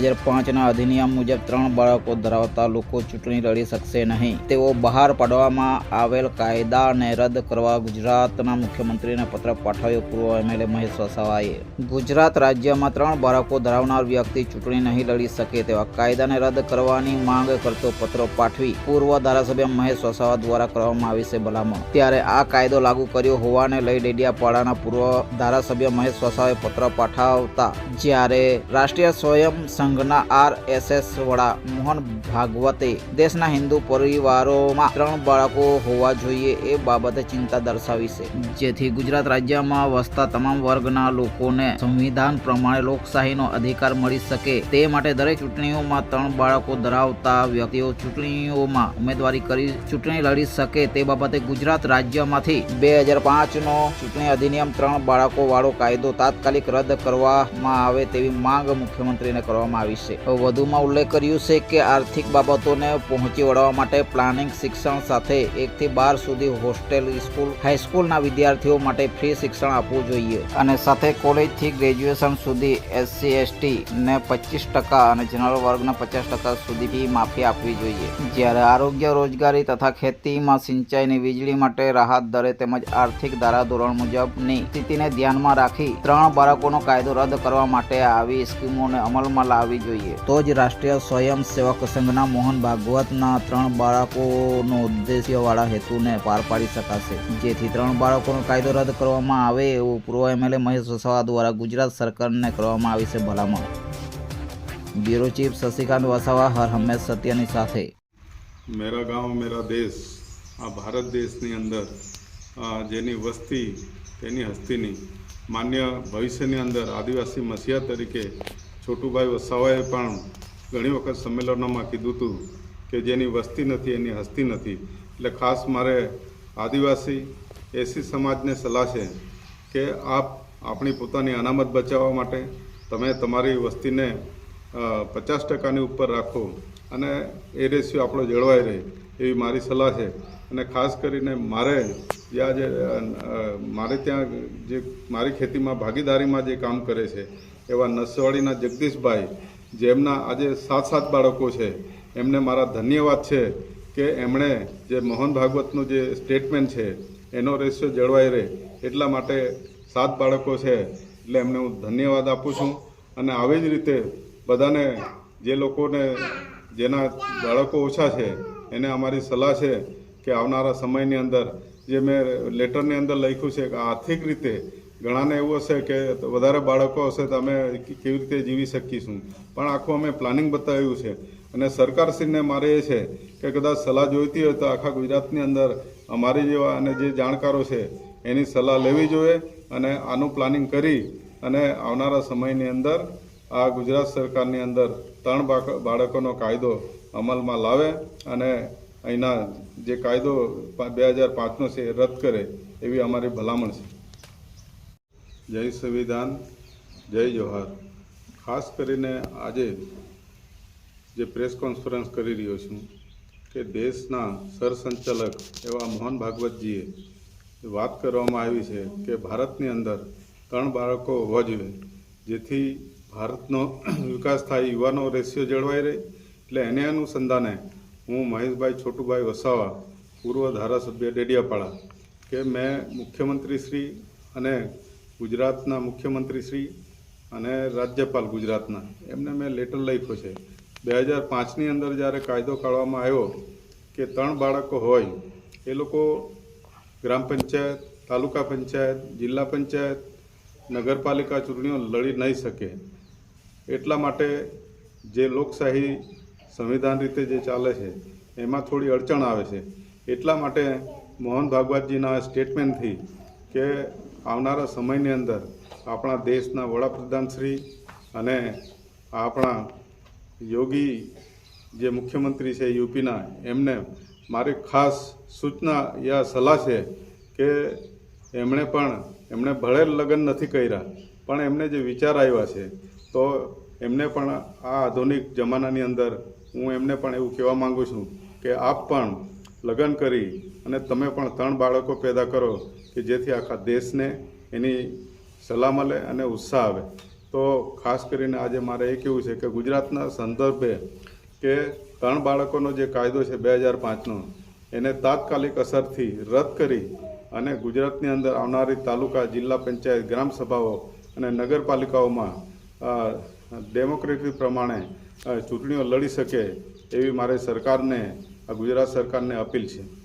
હજાર પાંચના અધિનિયમ મુજબ ત્રણ બાળકો ધરાવતા લોકો ચૂંટણી લડી શકશે નહીં. તેઓ બહાર પાડવામાં આવેલ કાયદાને રદ કરવા ગુજરાતના મુખ્યમંત્રીને પત્ર પાઠવ્યો. પૂર્વ એમએલએ મહેશ વસાવાએ ગુજરાત રાજ્યમાં ત્રણ બાળકો ધરાવનાર વ્યક્તિ ચૂંટણી નહીં લડી શકે તેવા કાયદાને રદ કરવાની માંગ કરતો પત્ર પાઠવી પૂર્વ ધારાસભ્ય મહેશ વસાવા દ્વારા કરવામાં આવી છે ભલામણ. ત્યારે આ કાયદો લાગુ કર્યો હોવાને લઈ ડેડિયાપાડાના પૂર્વ ધારાસભ્ય મહેશ વસાવાએ પત્ર પાઠવતા જ્યારે રાષ્ટ્રીય સ્વયં સંઘના આરએસએસ વડા મોહન ભાગવતે દેશના હિન્દુ પરિવારોમાં ત્રણ બાળકો હોવા જોઈએ એ બાબતે ચિંતા દર્શાવી છે. જેથી ગુજરાત રાજ્યમાં વસતા તમામ વર્ગના લોકોને સંવિધાન પ્રમાણે લોકશાહીનો અધિકાર મળી શકે. તે માટે દરેક ચૂંટણીઓમાં ત્રણ બાળકો ધરાવતા વ્યક્તિઓ ચૂંટણીઓમાં ઉમેદવારી કરી ચૂંટણી લડી શકે તે બાબતે ગુજરાત રાજ્યમાંથી બે હજાર પાંચનો ચૂંટણી અધિનિયમ ત્રણ બાળકો વાળો કાયદો તાત્કાલિક રદ કરવામાં આવે તેવી માંગ મુખ્યમંત્રીને કરવામાં આવી છે. વધુમાં ઉલ્લેખ કર્યું છે કે આર્થિક બાબતોને પહોંચી વળવા માટે પ્લાનિંગ શિક્ષણ સાથે એકથી બાર સુધી હોસ્ટેલ, સ્કૂલ, હાઈસ્કૂલના વિદ્યાર્થીઓ માટે ફ્રી શિક્ષણ આપવું જોઈએ. અને સાથે કોલેજથી ગ્રેજ્યુએશન સુધી એસસી, એસટી ને પચીસ ટકા અને જનરલ વર્ગને પચાસ ટકા સુધી ફી માફી આપવી જોઈએ. જ્યારે આરોગ્ય, રોજગારી તથા ખેતીમાં સિંચાઈની વીજળી માટે રાહત દરે તેમજ આર્થિક ધારાધોરણ મુજબની સ્થિતિને ધ્યાનમાં રાખી ત્રણ બાળકોનો કાયદો રદ કરવા માટે આવી સ્કીમોને અમલમાં લાવવી જોઈએ. તો જ રાષ્ટ્રીય સ્વયં સેવક સંઘના મોહન ભાગવતના ત્રણ બાળકોનો ઉદ્દેશ્યવાળા હેતુને પાર પાડી શકાશે. જેથી ત્રણ બાળકોનો કાયદો રદ કરવામાં આવે એવું પૂર્વ એમએલએ મહેશ વસાવા દ્વારા ગુજરાત સરકારને કરવામાં આવી છે ભલામણ. બ્યુરો ચીફ શશિકાંત વસાવા, હર હંમેશ સત્યની સાથે. મેરા ગાંવ, મેરા દેશ, આ ભારત દેશની અંદર જેની વસ્તી, તેની હસ્તીની, માન્ય ભવિષ્યની અંદર આદિવાસી મસીહા તરીકે છોટુભાઈ વસાવાએ પણ ઘણી વખત સંમેલનોમાં કીધું હતું કે જેની વસ્તી નથી, એની હસ્તી નથી. એટલે ખાસ મારે આદિવાસી એસી સમાજને સલાહ છે કે આપ આપણી પોતાની અનામત બચાવવા માટે તમે તમારી વસ્તીને પચાસ ટકાની ઉપર રાખો અને એ રેશિયો આપણો જળવાઈ રહે એવી મારી સલાહ છે. અને ખાસ કરીને મારે જે અ, મારે ત્યાં જે મારી ખેતીમાં ભાગીદારીમાં જે કામ કરે છે એવા નસવાડીના જગદીશભાઈ જેમના આજે સાત સાત બાળકો છે એમને મારા ધન્યવાદ છે કે એમણે જે મોહન ભાગવતનું જે સ્ટેટમેન્ટ છે એનો રેશિયો જળવાઈ રહે એટલા માટે સાત બાળકો છે એટલે એમને હું ધન્યવાદ આપું છું. અને આવી જ રીતે બધાને જે લોકોને જેના બાળકો ઓછા છે એને અમારી સલાહ છે કે આવનારા સમયની અંદર જે મેં લેટરની અંદર લખ્યું છે કે આર્થિક રીતે ઘણાને એવું હશે કે વધારે બાળકો હશે તો અમે કેવી રીતે જીવી શકીશું. પણ આખું અમે પ્લાનિંગ બતાવ્યું છે. અને સરકારશ્રીને મારે એ છે કે કદાચ સલાહ જોઈતી હોય તો આખા ગુજરાતની અંદર અમારી જેવા અને જે જાણકારો છે એની સલાહ લેવી જોઈએ અને આનું પ્લાનિંગ કરી અને આવનારા સમયની અંદર આ ગુજરાત સરકારની અંદર ત્રણ બાળકોનો કાયદો અમલમાં લાવે અને અહીંના જે કાયદો બે હજાર પાંચનો છે એ રદ કરે એવી અમારી ભલામણ છે. જય સંવિધાન, જય જોહાર ખાસ કરીને આજે જે પ્રેસ કોન્ફરન્સ કરી રહ્યો છું કે દેશના સરસંચાલક એવા મોહન ભાગવતજીએ વાત કરવામાં આવી છે કે ભારતની અંદર ત્રણ બાળકો હોવા જોઈએ, જેથી ભારતનો વિકાસ થાય, યુવાનો રેશિયો જળવાઈ રહે, એટલે એને અનુસંધાને હું મહેશભાઈ છોટુભાઈ વસાવા, પૂર્વ ધારાસભ્ય ડેડિયાપાડા, કે મેં મુખ્યમંત્રીશ્રી અને ગુજરાતના મુખ્યમંત્રીશ્રી અને રાજ્યપાલ ગુજરાતના, એમને મેં લેટર લખ્યો છે. બે હજાર પાંચની અંદર જ્યારે કાયદો કાઢવામાં આવ્યો કે ત્રણ બાળકો હોય, એ લોકો ગ્રામ પંચાયત, તાલુકા પંચાયત, જિલ્લા પંચાયત, નગરપાલિકા ચૂંટણીઓ લડી નહીં શકે. એટલા માટે જે લોકશાહી સંવિધાન રીતે જે ચાલે છે, એમાં થોડી અડચણ આવે છે. એટલા માટે મોહન ભાગવતજીના સ્ટેટમેન્ટથી કે આવનારા સમયની અંદર આપણા દેશના વડાપ્રધાન શ્રી અને આપણા યોગી જે મુખ્યમંત્રી છે યુપીના, એમને મારી ખાસ સૂચના યા સલાહ છે કે એમણે પણ, એમણે ભળે લગ્ન નથી કર્યા, પણ એમને જે વિચાર આવ્યા છે, તો એમને પણ આ આધુનિક જમાનાની અંદર હું એમને પણ એવું કહેવા માગું છું કે આપ પણ લગ્ન કરી અને તમે પણ ત્રણ બાળકો પેદા કરો કે જેથી આખા દેશને એની સલાહ મળે અને ઉત્સાહ આવે. તો ખાસ કરીને આજે મારે એ કહેવું છે કે ગુજરાતના સંદર્ભે કે ત્રણ બાળકોનો જે કાયદો છે બે હજાર પાંચનો, એને તાત્કાલિક અસરથી રદ કરી અને ગુજરાતની અંદર આવનારી તાલુકા જિલ્લા પંચાયત ગ્રામ સભાઓ અને નગરપાલિકાઓમાં અ, ડેમોક્રેટિક પ્રમાણે ચૂંટણીઓ લડી શકે એવી મારે સરકારને ગુજરાત સરકારને અપીલ છે.